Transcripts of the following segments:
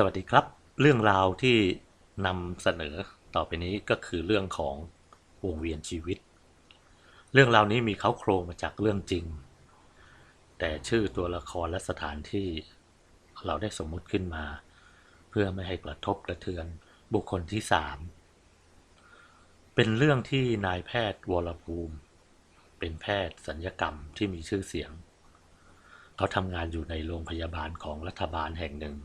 สวัสดีครับ เรื่องราวที่นำเสนอต่อไปนี้ก็คือเรื่องของวงเวียนชีวิต เรื่องราวนี้มีเขาโครงมาจากเรื่องจริง แต่ชื่อตัวละครและสถานที่เราได้สมมุติขึ้นมา เพื่อไม่ให้กระทบกระเทือนบุคคลที่สามเป็นเรื่องที่นายแพทย์วรภูมิ เป็นแพทย์สัญญกรรมที่มีชื่อเสียง เขาทำงานอยู่ในโรงพยาบาลของรัฐบาลแห่งหนึ่ง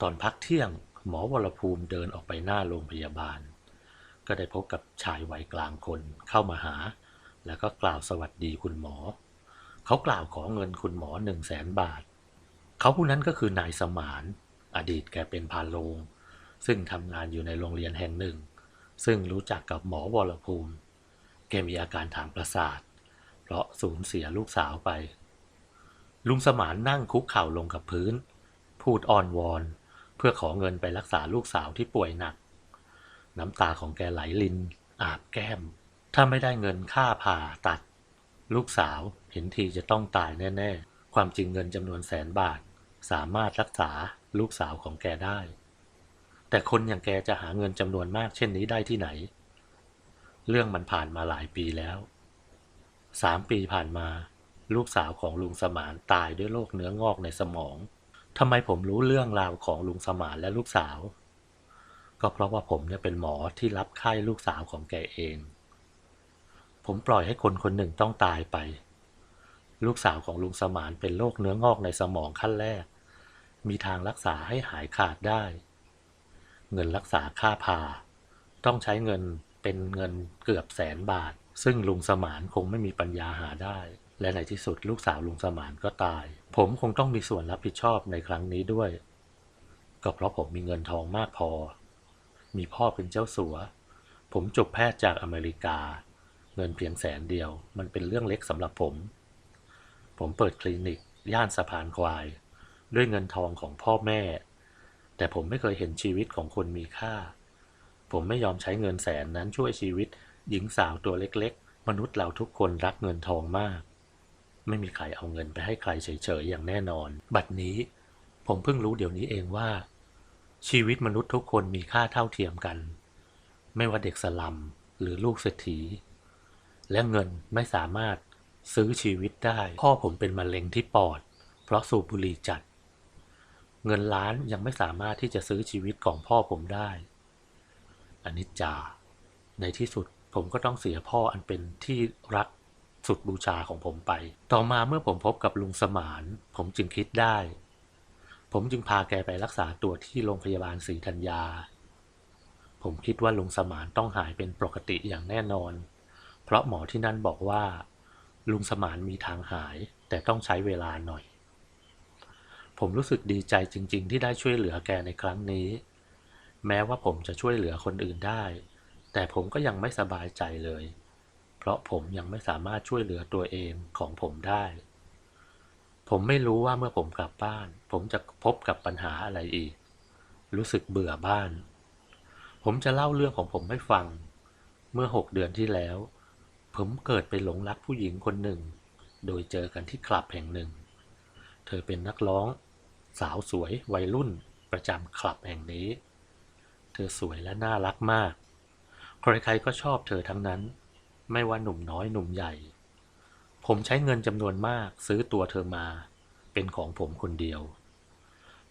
ตอนพักเที่ยงหมอวรภูมิเดินออกไปหน้าโรงพยาบาล ก็ได้พบกับชายวัยกลางคนเข้ามาหา แล้วก็กล่าวสวัสดีคุณหมอ เขากล่าวขอเงินคุณหมอหนึ่งแสนบาท เขาผู้นั้นก็คือนายสมาน อดีตแกเป็นพานโรงซึ่งทำงานอยู่ในโรงเรียนแห่งหนึ่ง ซึ่งรู้จักกับหมอวรภูมิ แกมีอาการทางประสาท เพราะสูญเสียลูกสาวไป ลุงสมานนั่งคุกเข่าลงกับพื้น พูดอ้อนวอน พื่อขอเงินไปรักษาลูกสาวที่ป่วยหนัก น้ำตาของแกไหลลิน อาบแก้ม ถ้าไม่ได้เงินค่าผ่าตัด ลูกสาวเห็นทีจะต้องตายแน่ ๆ ความจริงเงินจำนวนแสนบาท สามารถรักษาลูกสาวของแกได้ แต่คนอย่างแกจะหาเงินจำนวนมากเช่นนี้ได้ที่ไหน เรื่องมันผ่านมาหลายปีแล้วสามปีผ่านมา ลูกสาวของลุงสมานตายด้วยโรคเนื้องอกในสมอง ทำไมผมรู้เรื่องราวของลุงสมานและลูกสาว ก็เพราะว่าผมเนี่ยเป็นหมอที่รับไข้ลูกสาวของแกเอง ผมปล่อยให้คนคนหนึ่งต้องตายไป ลูกสาวของลุงสมานเป็นโรคเนื้องอกในสมองขั้นแรก มีทางรักษาให้หายขาดได้ เงินรักษาค่าผ่าต้องใช้เงินเป็นเงินเกือบแสนบาท ซึ่งลุงสมานคงไม่มีปัญญาหาได้ และในที่สุดลูกสาวลุงสมานก็ตาย ผมคงต้องมีส่วนรับผิดชอบในครั้งนี้ด้วย ก็เพราะผมมีเงินทองมากพอ มีพ่อเป็นเจ้าสัว ผมจบแพทย์จากอเมริกา เงินเพียงแสนเดียว มันเป็นเรื่องเล็กสำหรับผม ผมเปิดคลินิก ย่านสะพานควาย ด้วยเงินทองของพ่อแม่ แต่ผมไม่เคยเห็นชีวิตของคนมีค่า ผมไม่ยอมใช้เงินแสนนั้นช่วยชีวิต หญิงสาวตัวเล็ก ๆ มนุษย์เราทุกคนรักเงินทองมาก ไม่มีใครเอาเงินไปให้ใครเฉยๆอย่างแน่นอน บัดนี้ผมเพิ่งรู้เดี๋ยวนี้เองว่า ชีวิตมนุษย์ทุกคนมีค่าเท่าเทียมกัน ไม่ว่าเด็กสลัมหรือลูกเศรษฐี และเงินไม่สามารถซื้อชีวิตได้ พ่อผมเป็นมะเร็งที่ปอด เพราะสูบบุหรี่จัด เงินล้านยังไม่สามารถที่จะซื้อชีวิตของพ่อผมได้อนิจจา ในที่สุดผมก็ต้องเสียพ่ออันเป็นที่รัก สุดบูชาของผมไป ต่อมาเมื่อผมพบกับลุงสมาน ผมจึงคิดได้ ผมจึงพาแกไปรักษาตัวที่โรงพยาบาลศรีธัญญา ผมคิดว่าลุงสมานต้องหายเป็นปกติอย่างแน่นอน เพราะหมอที่นั่นบอกว่า ลุงสมานมีทางหายแต่ต้องใช้เวลาหน่อย ผมรู้สึกดีใจจริง ๆ ที่ได้ช่วยเหลือแกในครั้งนี้ แม้ว่าผมจะช่วยเหลือคนอื่นได้ แต่ผมก็ยังไม่สบายใจเลย ราะผมยังไม่สามารถช่วยเหลือตัวเองของผมได้ ผมไม่รู้ว่าเมื่อผมกลับบ้าน ผมจะพบกับปัญหาอะไรอีก รู้สึกเบื่อบ้าน ผมจะเล่าเรื่องของผมให้ฟัง เมื่อหกเดือนที่แล้ว ผมเกิดไปหลงรักผู้หญิงคนหนึ่ง โดยเจอกันที่คลับแห่งหนึ่ง เธอเป็นนักร้อง สาวสวยวัยรุ่นประจำคลับแห่งนี้ เธอสวยและน่ารักมาก ใครๆก็ชอบเธอทั้งนั้น ไม่ว่าหนุ่มน้อยหนุ่มใหญ่ ผมใช้เงินจำนวนมากซื้อตัวเธอมา เป็นของผมคนเดียว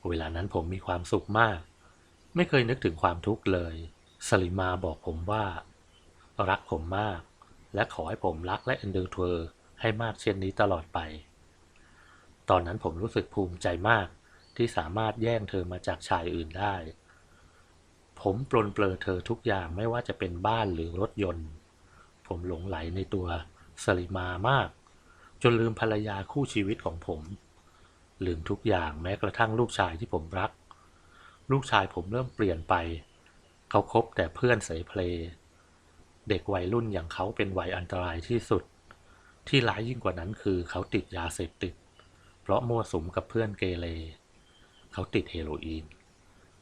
เวลานั้นผมมีความสุขมาก ไม่เคยนึกถึงความทุกข์เลย สลิมาบอกผมว่า รักผมมาก และขอให้ผมรักและเอ็นดูเธอให้มากเช่นนี้ตลอดไป ตอนนั้นผมรู้สึกภูมิใจมากที่สามารถแย่งเธอมาจากชายอื่นได้ ผมปลนเปลือเธอทุกอย่างไม่ว่าจะเป็นบ้านหรือรถยนต์ ผมหลงไหลในตัวสลิมามาก จนลืมภรรยาคู่ชีวิตของผม ลืมทุกอย่างแม้กระทั่งลูกชายที่ผมรัก ลูกชายผมเริ่มเปลี่ยนไป เขาคบแต่เพื่อนเสเพล เด็กวัยรุ่นอย่างเขาเป็นวัยอันตรายที่สุด ที่ร้ายยิ่งกว่านั้นคือเขาติดยาเสพติด เพราะมั่วสุมกับเพื่อนเกเร เขาติดเฮโรอีน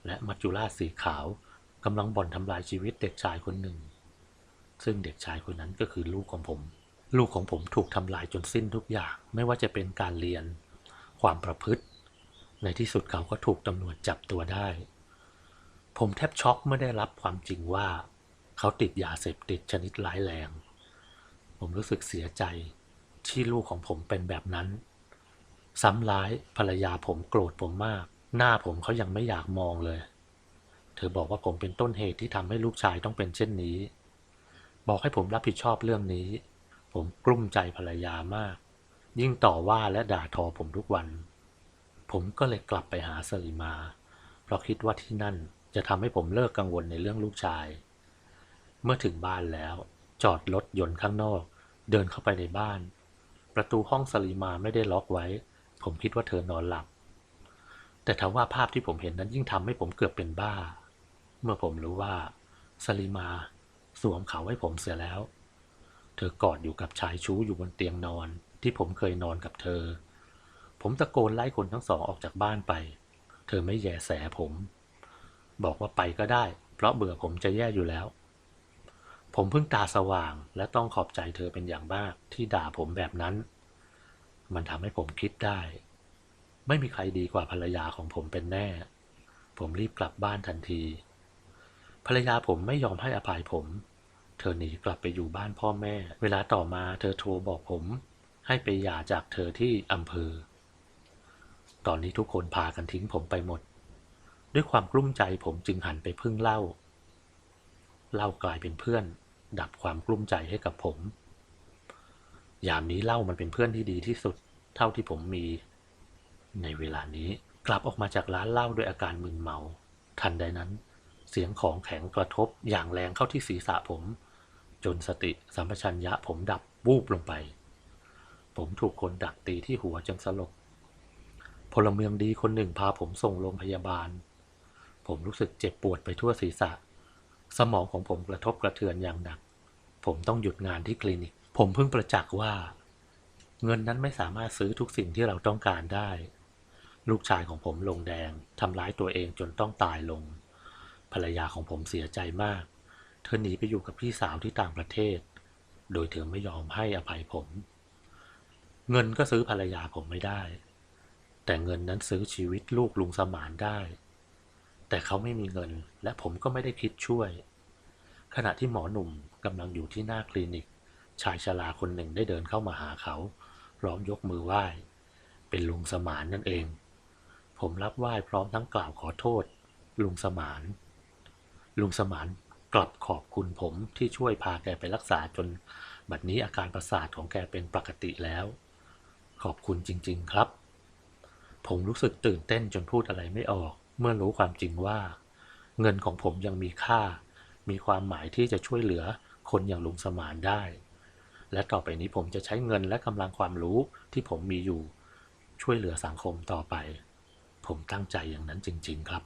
และมัจจุราชสีขาวกำลังบ่อนทำลายชีวิตเด็กชายคนหนึ่ง ซึ่งเด็กชายคนนั้นก็คือลูกของผม ลูกของผมถูกทำลายจนสิ้นทุกอย่าง ไม่ว่าจะเป็นการเรียน ความประพฤติ ในที่สุดเขาก็ถูกตำรวจจับตัวได้ ผมแทบช็อกเมื่อได้รับความจริงว่า เขาติดยาเสพติดชนิดร้ายแรง ผมรู้สึกเสียใจที่ลูกของผมเป็นแบบนั้น ซ้ำร้ายภรรยาผมโกรธผมมาก หน้าผมเขายังไม่อยากมองเลย เธอบอกว่าผมเป็นต้นเหตุที่ทำให้ลูกชายต้องเป็นเช่นนี้ บอกให้ผมรับผิดชอบเรื่องนี้ ผมกลุ้มใจภรรยามาก ยิ่งต่อว่าและด่าทอผมทุกวัน ผมก็เลยกลับไปหาสลิมา เพราะคิดว่าที่นั่นจะทำให้ผมเลิกกังวลในเรื่องลูกชาย เมื่อถึงบ้านแล้ว จอดรถยนต์ข้างนอก เดินเข้าไปในบ้าน ประตูห้องสลิมาไม่ได้ล็อกไว้ ผมคิดว่าเธอนอนหลับ แต่ทว่าภาพที่ผมเห็นนั้นยิ่งทำให้ผมเกือบเป็นบ้า เมื่อผมรู้ว่าสลิมา สวมเขาให้ผมเสียแล้ว เธอกอดอยู่กับชายชู้อยู่บนเตียงนอนที่ผมเคยนอนกับเธอ ผมตะโกนไล่คนทั้งสองออกจากบ้านไป เธอไม่แยแสผม บอกว่าไปก็ได้ เพราะเบื่อผมจะแย่อยู่แล้ว ผมเพิ่งตาสว่างและต้องขอบใจเธอเป็นอย่างมากที่ด่าผมแบบนั้น มันทำให้ผมคิดได้ ไม่มีใครดีกว่าภรรยาของผมเป็นแน่ ผมรีบกลับบ้านทันที ภรรยาผมไม่ยอมให้อภัยผม เธอหนีกลับไปอยู่บ้านพ่อแม่ เวลาต่อมาเธอโทรบอกผม ให้ไปหย่าจากเธอที่อำเภอ ตอนนี้ทุกคนพากันทิ้งผมไปหมด ด้วยความกลุ้มใจผมจึงหันไปพึ่งเหล้าเหล้ากลายเป็นเพื่อน ดับความกลุ้มใจให้กับผม ยามนี้เหล้ามันเป็นเพื่อนที่ดีที่สุด เท่าที่ผมมี ในเวลานี้กลับออกมาจากร้านเหล้าด้วยอาการมึนเมา ทันใดนั้น เสียงของแข็งกระทบอย่างแรงเข้าที่ศีรษะผม จนสติสัมปชัญญะผมดับวูบลงไป ผมถูกคนดักตีที่หัวจนสลบพลเมืองดีคนหนึ่งพาผมส่งโรงพยาบาล ผมรู้สึกเจ็บปวดไปทั่วศีรษะ สมองของผมกระทบกระเทือนอย่างหนัก ผมต้องหยุดงานที่คลินิก ผมเพิ่งประจักษ์ว่า เงินนั้นไม่สามารถซื้อทุกสิ่งที่เราต้องการได้ ลูกชายของผมลงแดงทำร้ายตัวเองจนต้องตายลง ภรรยาของผมเสียใจมาก เธอหนีไปอยู่กับพี่สาวที่ต่างประเทศ โดยเธอไม่ยอมให้อภัยผม เงินก็ซื้อภรรยาผมไม่ได้ แต่เงินนั้นซื้อชีวิตลูกลุงสมานได้ แต่เขาไม่มีเงินและผมก็ไม่ได้คิดช่วย ขณะที่หมอหนุ่มกำลังอยู่ที่หน้าคลินิก ชายชราคนหนึ่งได้เดินเข้ามาหาเขาพร้อมยกมือไหว้ เป็นลุงสมานนั่นเอง ผมรับไหว้พร้อมทั้งกล่าวขอโทษ ลุงสมาน ลุงสมานกลับขอบคุณผมที่ช่วยพาแกไปรักษาจน บัดนี้อาการประสาทของแกเป็นปกติแล้ว ขอบคุณจริง ๆ ครับ ผมรู้สึกตื่นเต้นจนพูดอะไรไม่ออก เมื่อรู้ความจริงว่า เงินของผมยังมีค่า มีความหมายที่จะช่วยเหลือคนอย่างลุงสมานได้ และต่อไปนี้ผมจะใช้เงินและกำลังความรู้ที่ผมมีอยู่ ช่วยเหลือสังคมต่อไป ผมตั้งใจอย่างนั้นจริง ๆ ครับ